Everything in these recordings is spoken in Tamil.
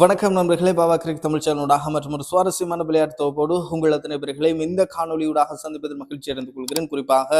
வணக்கம் நண்பர்களே பாபா கிரிக் தமிழ் சேனலூடாக மற்றும் ஒரு சுவாரஸ்யமான விளையாட்டு தொகுப்போடு உங்கள் அத்தனை பேர்களையும் இந்த காணொலியூடாக சந்திப்பதில் மகிழ்ச்சி அடைந்து கொள்கிறேன். குறிப்பாக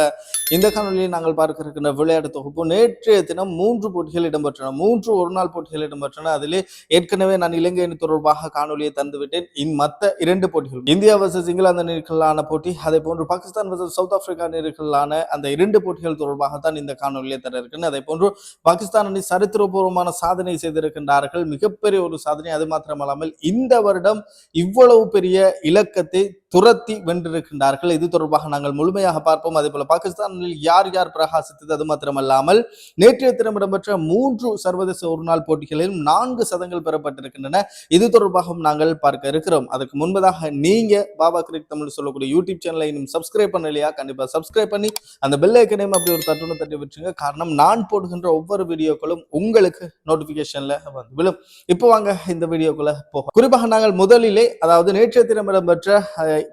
இந்த காணொலியில் நாங்கள் பார்க்க இருக்கின்ற விளையாட்டு தொகுப்பு நேற்றைய தினம் மூன்று போட்டிகள் இடம்பெற்றன. மூன்று ஒரு நாள் போட்டிகள் இடம்பெற்றன. அதிலே ஏற்கனவே நான் இலங்கை அணி தொடர்பாக காணொலியை தந்துவிட்டேன். இன் மற்ற இரண்டு போட்டிகள் இந்தியா வர்சஸ் இங்கிலாந்து அணிகளான போட்டி அதே போன்று பாகிஸ்தான் வர்சஸ் சவுத் ஆப்பிரிக்கா அணிகளான அந்த இரண்டு போட்டிகள் தொடர்பாக தான் இந்த காணொலியை தர இருக்கிறேன் அதே போன்று பாகிஸ்தான் அணி சரித்திரபூர்வமான சாதனை செய்திருக்கின்றார்கள். மிகப்பெரிய ஒரு சாதனை அது மாத்திரமல்லாமல் இந்த வருடம் இவ்வளவு பெரிய இலக்கத்தை துரத்தி வென்றிருக்கின்றார்கள். இது தொடர்பாக நாங்கள் முழுமையாக பார்ப்போம். அதே போல பாகிஸ்தானில் யார் யார் பிரகாசித்தது? அது மாத்திரமல்லாமல் நேற்றைய தினம் இடம்பெற்ற மூன்று சர்வதேச ஒருநாள் போட்டிகளிலும் நான்கு சதங்கள் பெறப்பட்டிருக்கின்றன. இது தொடர்பாகவும் நாங்கள் பார்க்க இருக்கிறோம். அதுக்கு முன்பதாக நீங்க பாபா கிரிக் தமிழ் சொல்லக்கூடிய யூடியூப் சேனலை இன்னும் சப்ஸ்கிரைப் பண்ணலையா? கண்டிப்பா சப்ஸ்கிரைப் பண்ணி அந்த பெல் ஐக்கனையும் அப்படி ஒரு தட்டுன்னு தட்டி வச்சுங்க. காரணம் நான் போடுகின்ற ஒவ்வொரு வீடியோக்களும் உங்களுக்கு நோட்டிபிகேஷன்ல வந்து விழும். இப்போ வாங்க இந்த வீடியோக்குள்ள போகும் குறிப்பாக நாங்கள் முதலிலே அதாவது நேற்றைய தினம் இடம்பெற்ற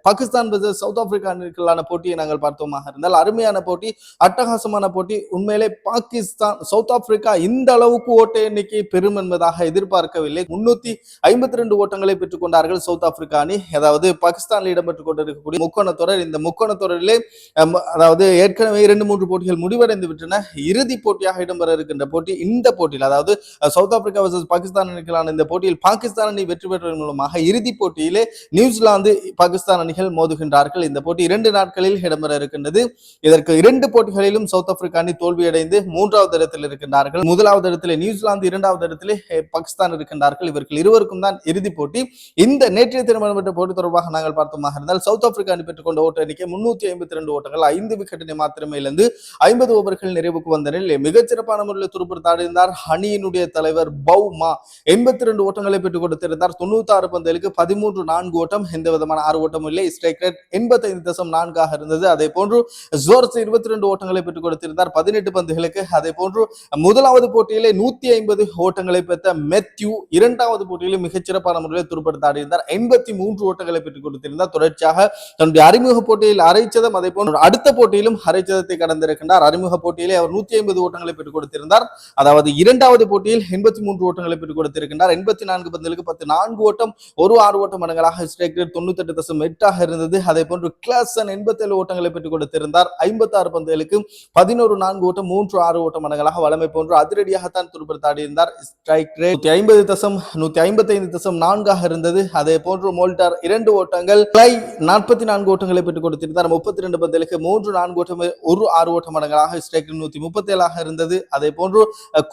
பாகிஸ்தான் versus சவுத் ஆப்பிரிக்கா போட்டியை நாங்கள் பார்த்தோமாக இருந்தால் அருமையான போட்டி அட்டகாசமான போட்டி. உண்மையிலே பாகிஸ்தான் சவுத் ஆப்பிரிக்கா இந்த அளவுக்கு ஓட்ட எண்ணிக்கை பெறும் என்பதாக எதிர்பார்க்கவில்லை. முன்னூத்தி ஐம்பத்தி ரெண்டு ஓட்டங்களை பெற்றுக் கொண்டார்கள் சவுத் ஆப்பிரிக்கா அணி. அதாவது பாகிஸ்தானில் இடம்பெற்றுக் கொண்டிருக்கக்கூடிய முக்கோண தொடர். இந்த முக்கோண தொடரிலே அதாவது ஏற்கனவே இரண்டு மூன்று போட்டிகள் முடிவடைந்து விட்டன. இறுதி போட்டியாக இடம்பெற இருக்கின்ற போட்டி இந்த போட்டியில் அதாவது சவுத் ஆப்பிரிக்கா வர்சஸ் பாகிஸ்தான் அணிக்கான இந்த போட்டியில் பாகிஸ்தான் அணி வெற்றி பெற்றதன் மூலமாக இறுதி போட்டியிலே நியூசிலாந்து பாகிஸ்தான் பாகிஸ்தான் அணிகள் மோதுகின்றார்கள். இந்த போட்டி இரண்டு நாட்களில் இடம்பெற இருக்கின்றது. இதற்கு இரண்டு போட்டிகளிலும் சவுத் ஆப்பிரிக்கா அணி தோல்வியடைந்து மூன்றாவது இடத்தில் இருக்கின்றார்கள். முதலாவது இடத்திலே நியூசிலாந்து இரண்டாவது இடத்திலே பாகிஸ்தான் இருக்கின்றார்கள். இவர்கள் இருவருக்கும் தான் இறுதிப் போட்டி. இந்த நேற்றைய திருமணம் பெற்ற போட்டி தொடர்பாக நாங்கள் பார்த்தோமாக இருந்தால் சவுத் ஆப்பிரிக்கா அணி பெற்றுக்கொண்ட ஓட்ட எண்ணிக்கை முன்னூத்தி ஐம்பத்தி ரெண்டு ஓட்டங்கள் ஐந்து விக்கெட்டினை மாத்திரமே இழந்து ஐம்பது ஓவர்கள் நிறைவுக்கு வந்த நிலையில் மிகச்சிறப்பான முறையில் துருப்பிடித்தாடினார் அணியினுடைய தலைவர் பௌமா எண்பத்தி ரெண்டு ஓட்டங்களை பெற்றுக் கொடுத்திருந்தார். தொண்ணூத்தி ஆறு பந்தலுக்கு பதிமூன்று நான்கு ஓட்டம் எந்த விதமான ஆறு ஓட்டம் இல்லை. ஸ்ட்ரைக் ரேட் எண்பத்தைந்து தசம் நான்காக இருந்தது. அதே போன்று ஜோர்ஸ் இருபத்தி ரெண்டு ஓட்டங்களை பெற்றுக் கொடுத்திருந்தார். பதினெட்டு பந்துகளுக்கு. அதே போன்று முதலாவது போட்டியிலே நூத்தி ஐம்பது ஓட்டங்களை பெற்ற மெத்யூ இரண்டாவது போட்டியிலே மிகச்சிறப்பான முறையில் துருப்படுத்த ஆடியிருந்தார். எண்பத்தி மூன்று ஓட்டங்களை பெற்றுக் கொடுத்திருந்தார். தொடர்ச்சியாக தன்னுடைய அறிமுக போட்டியில் அரைச்சதம் அதே போன்று அடுத்த போட்டியிலும் அரைச்சதத்தை கடந்திருக்கின்றார். அறிமுக போட்டியிலே அவர் நூத்தி ஐம்பது ஓட்டங்களை பெற்றுக் கொடுத்திருந்தார். அதாவது இரண்டாவது போட்டியில் எண்பத்தி மூன்று ஓட்டங்களை பெற்றுக் கொடுத்திருக்கின்றார். எண்பத்தி நான்கு பந்துகளுக்கு பத்து நான்கு ஓட்டம் ஒரு ஆறு ஓட்டம் மடங்களாக ஸ்ட்ரைக் ரேட் தொண்ணூத்தி எட்டு தசம் எட்டாக இருந்தது. அதே போன்று கிளாசன் எண்பத்தேழு ஓட்டங்களை பெற்றுக் கொடுத்திருந்தார். ஐம்பத்தி ஆறு பந்துகளுக்கு பதினோரு நான்கு ஓட்டம் மூன்று ஆறு ஓட்டம் மடங்களாக வளமை போன்று அதிரடியாகத்தான் துருப்படுத்தாடி இருந்தார் ஸ்ட்ரைக் ரேட் ஐம்பது தசம் நூத்தி ஐம்பத்தி ஐந்து தசம் நான்காக இருந்தது. அதே போன்று மோல்டார் இரண்டு ஓட்டங்கள் கிளை நாற்பத்தி நான்கு ஓட்டங்களை பெற்றுக் கொடுத்திருந்தார். முப்பத்தி ரெண்டு பந்துகளுக்கு மூன்று நான்கு ஓட்டம் ஒரு ஆறு ஓட்ட மடங்களாக ஸ்ட்ரைக் நூத்தி முப்பத்தி ஏழாக இருந்தது. அதே போன்று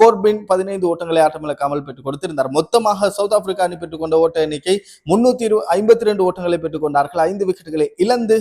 கோர்பின் பதினைந்து ஓட்டங்களை ஆட்டமிழக்காமல் பெற்றுக் கொடுத்திருந்தார். மொத்தமாக சவுத் ஆப்பிரிக்கா அணி பெற்றுக்கொண்ட ஓட்ட எண்ணிக்கை முன்னூத்தி இரு ஐம்பத்தி ரெண்டு ஓட்டங்களை பெற்றுக் கொண்டார்கள் ஐந்து விக்கெட்டுகளை இழந்து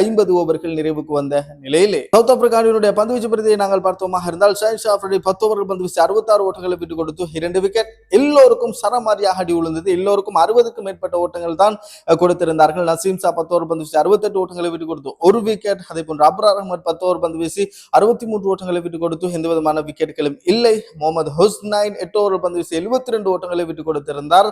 ஐம்பது ஓவர்கள் நிறைவுக்கு வந்த நிலையிலே சவுத் ஆப்பிரிக்காவினுடைய பந்து வீச்சு பிரதியை நாங்கள் பார்த்தோமாக இருந்தால் ஷான் ஷாஃப்ரடி பத்து ஓவர்கள் பந்து வீசி அறுபத்தாறு ஓட்டங்களை விட்டு கொடுத்து இரண்டு விக்கெட் எல்லோருக்கும் சரமாரியாக அடி விழுந்தது. எல்லோருக்கும் அறுபதுக்கும் மேற்பட்ட ஓட்டங்கள் தான் கொடுத்திருந்தார்கள். நசீம் ஷா பத்து ஓவர் பந்து வீசி அறுபத்தெட்டு ஓட்டங்களை விட்டு கொடுத்து ஒரு விக்கெட் அதே போன்று அப்ரார் அகமது பத்து ஓவர் பந்து வீசி அறுபத்தி மூன்று ஓட்டங்களை விட்டு கொடுத்து எந்த விதமான விக்கெட்டுகளும் இல்லை. முகமது ஹுஸ்னைன் எட்டு ஓவர் பந்து வீசி எழுபத்தி ரெண்டு ஓட்டங்களை விட்டு கொடுத்திருந்தார்.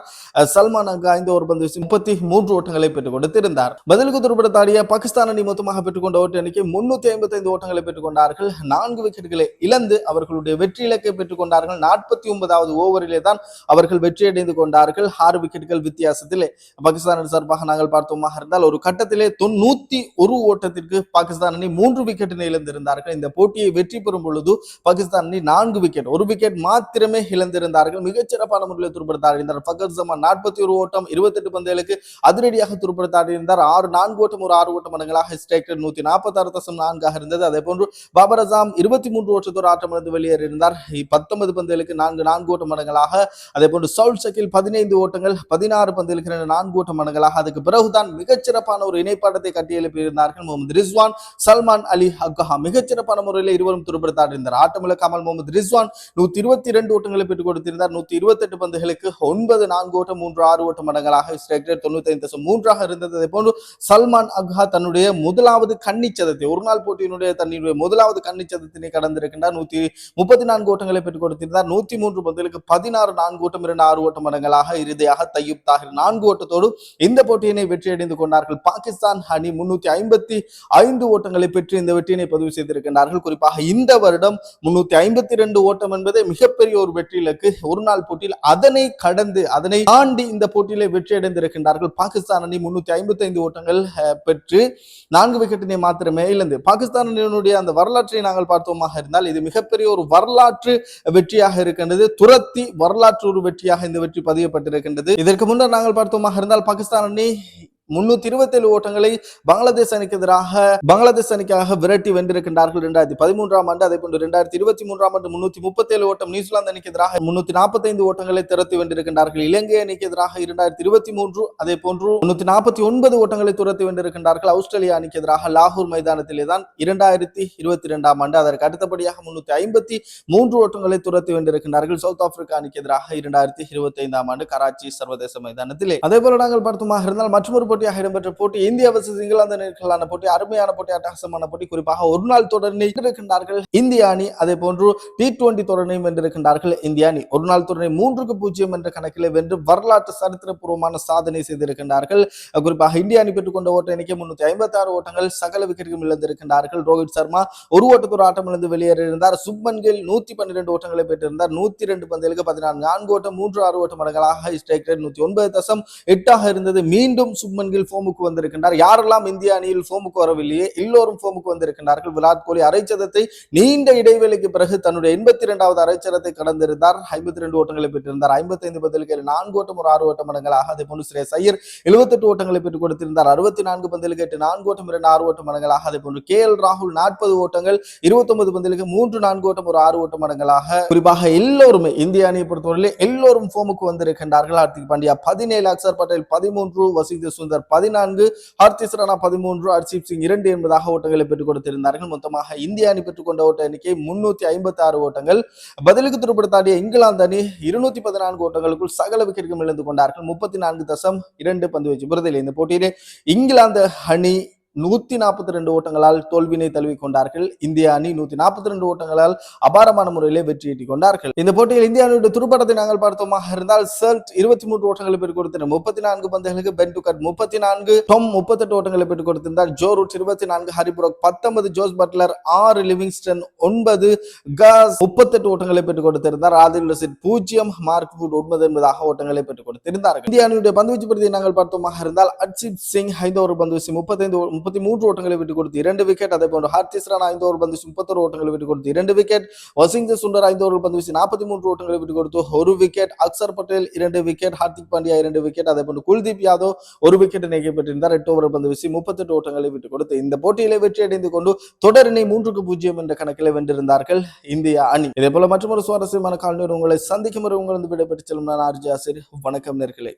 சல்மான் அங்கு ஐந்து ஓவர் பந்து வீசி முப்பத்தி மூன்று ஓட்டங்களை பெற்றுக் கொடுத்திருந்தார். பதிலுக்கு துருப்படுத்தாடிய பாகிஸ்தான் அணி மொத்தமாக பெற்றுக்கொண்ட ஓட்ட எண்ணிக்கை முன்னூத்தி ஐம்பத்தி ஐந்து ஓட்டங்களை பெற்றுக்கொண்டார்கள். நான்கு விக்கெட்டுகளை இழந்து அவர்களுடைய வெற்றி இலக்கை பெற்றுக்கொண்டார்கள். நாற்பத்தி ஒன்பதாவது ஓவரிலே தான் அவர்கள் வெற்றியடைந்து கொண்டார்கள். ஆறு விக்கெட்டுகள் வித்தியாசத்திலே பாகிஸ்தான் அணி சார்பாக நாங்கள் பார்த்தோமாக இருந்தால் ஒரு கட்டத்திலே தொண்ணூத்தி ஒரு ஓட்டத்திற்கு பாகிஸ்தான் அணி மூன்று விக்கெட்டினை இழந்திருந்தார்கள். இந்த போட்டியை வெற்றி பெறும் பொழுது பாகிஸ்தான் அணி நான்கு விக்கெட் ஒரு விக்கெட் மாத்திரமே இழந்திருந்தார்கள். மிகச்சிறப்பான முறையில் துருப்படுத்தாடினார் ஃபகர் ஜமான் நாற்பத்தி ஒரு ஓட்டம் இருபத்தெட்டு பந்துகளுக்கு அதிரடியாக துருப்படுத்தாடி இருந்தார் ஆறு நான்கு ஓட்டம் ஒரு ஆறு ஓட்டம் மடங்களாக ஸ்ட்ரைக் ரேட் நூத்தி நாற்பத்தாறு தசம் நான்காக இருந்தது. அதே போன்று பாபர் அசாம் இருபத்தி மூன்று ஓட்டத்தோடு ஆட்டமிழந்து வெளியேறியிருந்தார். பத்தொன்பது பந்துகளுக்கு நான்கு நான்கு ஓட்ட மடங்களாக. அதே போன்று சவுல் சக்கில் பதினைந்து ஓட்டங்கள் பதினாறு பந்துகளுக்கு இரண்டு நான்கு ஓட்ட மடங்களாக. அதுக்கு பிறகுதான் மிகச்சிறப்பான ஒரு இணைப்பாட்டத்தை கட்டியெழுப்பியிருந்தார்கள் முகமது ரிஸ்வான் சல்மான் அலி அக்கஹா மிகச்சிறப்பான முறையில் இருவரும் துருப்படுத்தாடியிருந்தார் ஆட்டமிழக்காமல் முகமது ரிஸ்வான் நூத்தி இருபத்தி இரண்டு ஓட்டங்களை பெற்றுக் கொடுத்திருந்தார். நூத்தி இருபத்தி எட்டு பந்துகளுக்கு ஒன்பது நான்கு ஓட்டம் மூன்று ஆறு ஓட்ட மடங்களாக. ஸ்ட்ரைக் ரேட் தொண்ணூத்தி ஐந்து மூன்றாக இருந்தது. அதே போன்று சல்மான் அக்ஹா தன்னுடைய முதலாவது கன்னிச்சதத்தை ஒரு நாள் போட்டியினுடைய தன்னுடைய முதலாவது கன்னிச்சதத்தினை கடந்திருக்கின்றார். நூத்தி முப்பத்தி நான்கு ஓட்டங்களை பெற்றுக் கொடுத்திருந்தார். நூத்தி மூன்று பந்துகளுக்கு பதினாறு நான்கு ஓட்டம் இரண்டு ஆறு ஓட்டம் மடங்களாக இறுதியாக தையூப் தாகிர் நான்கு ஓட்டத்தோடு இந்த போட்டியினை வெற்றியடைந்து கொண்டார்கள். பாகிஸ்தான் அணி முன்னூத்தி ஐம்பத்தி ஐந்து ஓட்டங்களை பெற்று இந்த வெற்றியினை பதிவு செய்திருக்கின்றார்கள். குறிப்பாக இந்த வருடம் முன்னூத்தி ஐம்பத்தி ரெண்டு ஓட்டம் என்பதே மிகப்பெரிய ஒரு வெற்றி இலக்கு ஒரு நாள் போட்டியில் அதனை கடந்து அதனை தாண்டி இந்த போட்டியிலே வெற்றி அடைந்திருக்கின்றார்கள். பாகிஸ்தான் அணி முன்னூத்தி ஐம்பத்தி ஐந்து ஓட்டங்கள் பெற்று நான்கு விக்கெட்டினை மாத்திரமே இழந்து பாகிஸ்தானினுடைய அந்த வரலாற்றை நாங்கள் பார்த்தோமாக இருந்தால் இது மிகப்பெரிய ஒரு வரலாற்று வெற்றியாக இருக்கின்றது. துரத்தி வரலாற்று ஒரு வெற்றியாக இந்த வெற்றி பதியப்பட்டிருக்கின்றது. இதற்கு முன்னர் நாங்கள் பார்த்தோமாக இருந்தால் பாகிஸ்தான் அணி முன்னூத்தி இருபத்தி ஏழு ஓட்டங்களை பங்களாதேஷ் அணிக்கு எதிராக பங்களாதேஷ் அணிக்காக விரட்டி வென்றிருக்கின்றார்கள் இரண்டாயிரத்தி பதிமூன்றாம் ஆண்டு அதே போன்று இரண்டாயிரத்தி இருபத்தி மூன்றாம் ஆண்டு முன்னூத்தி முப்பத்தி ஏழு ஓட்டம் நியூசிலாந்து அணிக்கு எதிராக முன்னூத்தி நாற்பத்தி ஐந்து ஓட்டங்களை துரத்தி வென்றிருக்கின்றார்கள். இலங்கை அணிக்கு எதிராக இரண்டாயிரத்தி இருபத்தி மூன்று அதே போன்று முன்னூத்தி நாற்பத்தி ஒன்பது ஓட்டங்களை துரத்தி வென்றிருக்கின்றார்கள். ஆஸ்திரேலியா அணிக்கு எதிராக லாகூர் மைதானத்திலே தான் இரண்டாயிரத்தி இருபத்தி இரண்டாம் ஆண்டு அதற்கு அடுத்தபடியாக முன்னூத்தி ஐம்பத்தி மூன்று ஓட்டங்களை துரத்தி வென்றிருக்கின்றார்கள். சவுத் ஆப்பிரிக்கா அணிக்கு எதிராக இரண்டாயிரத்தி இருபத்தி ஐந்தாம் ஆண்டு கராச்சி சர்வதேச மைதானத்திலே. அதே போல நாங்கள் பார்த்தோமாக இருந்தால் மற்றொரு போட்டியாக இடம்பெற்ற போட்டி இந்தியா வர்சஸ் இங்கிலாந்து அணிகளான போட்டி அருமையான போட்டி அட்டகாசமான போட்டி. குறிப்பாக ஒரு நாள் தொடரினை வென்றிருக்கின்றார்கள் இந்திய அணி. அதே போன்று டி டுவெண்டி தொடரையும் வென்றிருக்கின்றார்கள் இந்திய அணி. ஒரு நாள் தொடரை மூன்றுக்கு பூஜ்ஜியம் என்ற கணக்கில் வென்று வரலாற்று சரித்திரபூர்வமான சாதனை செய்திருக்கின்றார்கள். குறிப்பாக இந்திய அணி பெற்றுக்கொண்ட ஓட்ட எண்ணிக்கை முன்னூத்தி ஐம்பத்தி ஆறு ஓட்டங்கள் சகல விக்கெட்டுகளும் இழந்திருக்கின்றார்கள். ரோஹித் சர்மா ஒரு ஓட்டத்தொரு ஆட்டம் இழந்து வெளியேறியிருந்தார். சுப்மன் கில் நூத்தி பன்னிரெண்டு ஓட்டங்களை பெற்றிருந்தார். நூத்தி ரெண்டு பந்தலுக்கு பதினான்கு நான்கு ஓட்டம் மூன்று ஆறு ஓட்டம் மடங்களாக ஸ்ட்ரைக் ரேட் நூத்தி ஒன்பது தசம் எட்டாக இருந்தது. மீண்டும் சுப்மன் கில் ஃபோமுக்கு வந்திருக்கின்றார். யாரெல்லாம் இந்திய அணியில் ஃபோமுக்கு வரவில்லையே எல்லோரும் ஃபோமுக்கு வந்திருக்கின்றார்கள். விராட் கோலி அரைச்சதத்தை நீண்ட இடைவெளிக்கு பிறகு தன்னுடைய எண்பத்தி இரண்டாவது அரைச்சதத்தை கடந்திருந்தார். ஐம்பத்தி ரெண்டு ஓட்டங்களை பெற்றிருந்தார். ஐம்பத்தி ஐந்து பதிலுக்கு நான்கு ஓட்டம் ஒரு ஆறு ஓட்டம் மடங்களாக அதே போன்று ஸ்ரேஸ் ஐயர் எழுபத்தெட்டு ஓட்டங்களை பெற்றுக் கொடுத்திருந்தார். அறுபத்தி நான்கு பந்திலுக்கு எட்டு நான்கு ஓட்டம் இரண்டு ஆறு ஓட்ட மடங்களாக அதே போன்று கே எல் ராகுல் நாற்பது ஓட்டங்கள் இருபத்தொன்பது பந்திலுக்கு மூன்று நான்கு ஓட்டம் ஒரு ஆறு ஓட்ட மடங்களாக குறிப்பாக எல்லோருமே இந்திய அணியை பொறுத்தவரையிலே எல்லோரும் ஃபோமுக்கு வந்திருக்கின்றார்கள். ஹார்திக் பாண்டியா பதினேழு அக்சர் பட்டேல் பதிமூன்று வசீத சுந்தர் பதினான்கு ஹர்திஸ் ராணா பதிமூன்று ஹர்ஷீப் சிங் இரண்டு என்பதாக ஓட்டங்களை பெற்றுக் கொடுத்திருந்தார்கள். மொத்தமாக இந்திய அணி பெற்றுக்கொண்ட ஓட்ட எண்ணிக்கை முன்னூத்தி ஐம்பத்தி ஆறு ஓட்டங்கள். பதிலுக்கு துருப்படுத்தாடிய இங்கிலாந்து அணி இருநூத்தி பதினான்கு ஓட்டங்களுக்குள் சகல விக்கெட்டுகள் இழந்து கொண்டார்கள். முப்பத்தி நான்கு தசம் இரண்டு பந்து வச்சு. புறதில் இந்த போட்டியிலே இங்கிலாந்து அணி நூத்தி நாற்பத்தி ரெண்டு ஓட்டங்களால் தோல்வினை தழுவி கொண்டார்கள் இந்திய அணி நூத்தி நாற்பத்தி ரெண்டு ஓட்டங்களால் அபாரமான முறையிலே வெற்றி ஈட்டிக் கொண்டார்கள் இந்த போட்டியில் இந்திய அணியுடைய துருப்படத்தை நாங்கள் பார்த்தோமாக இருந்தால் செல்ட் இருபத்தி மூன்று ஓட்டங்களை பெற்றுக் கொடுத்திருந்த முப்பத்தி நான்கு பந்துகளுக்கு பென் டுகட் முப்பத்தி நான்கு டொம் முப்பத்தெட்டு ஓட்டங்களை பெற்றுக் கொடுத்திருந்தார் ஜோ ரூட் இருபத்தி நான்கு ஹரிபுரோக் பத்தொன்பது ஜோஸ் பட்லர் ஆறு லிவிங்ஸ்டன் ஒன்பது காஸ் முப்பத்தெட்டு ஓட்டங்களை பெற்றுக் கொடுத்திருந்தார். ஆதில் ரசித் பூஜ்ஜியம் மார்க் ஃபுட் ஒன்பது என்பதாக ஓட்டங்களை பெற்றுக் கொடுத்திருந்தார்கள். இந்திய அணியுடைய பந்துவீச்சு பிரதியை நாங்கள் பார்த்தோமாக இருந்தால் அர்ஜித் சிங் ஐந்து ஒரு பந்து முப்பத்தைந்து முப்பத்தி மூன்று ஓட்டங்களை விட்டுக் கொடுத்து இரண்டு விக்கெட் அதே போன்று ஹர்திஸ் ராணா ஐந்து ஓவர் பந்து முப்பத்தொரு ஓட்டங்களை விட்டுக் கொடுத்து இரண்டு விக்கெட் வசிங்க சுந்தர் ஐந்து ஓவர் பந்து வீசி நாற்பத்தி மூன்று ஓட்டங்களை விட்டுக் கொடுத்து ஒரு விக்கெட் அக்சர் பட்டேல் இரண்டு விக்கெட் ஹார்திக் பாண்டியா இரண்டு விக்கெட் அதே போன்று குல்தீப் யாதவ் ஒரு விக்கெட் பெற்றிருந்தார். எட்டு ஓவர் பந்து வீசி முப்பத்தெட்டு ஓட்டங்களை விட்டுக் கொடுத்து இந்த போட்டியிலே வெற்றி அடைந்து கொண்டு தொடரினை மூன்றுக்கு பூஜ்ஜியம் என்ற கணக்கில் வென்றிருந்தார்கள் இந்திய அணி. இதே போல மற்றொரு சுவாரஸ்யமான கால்நீர் உங்களை சந்திக்கும் வரை உங்களது விடைபெற்று செல்லும் நான் ஆர்ஜி ஆசிரியர். வணக்கம் நேர்களை.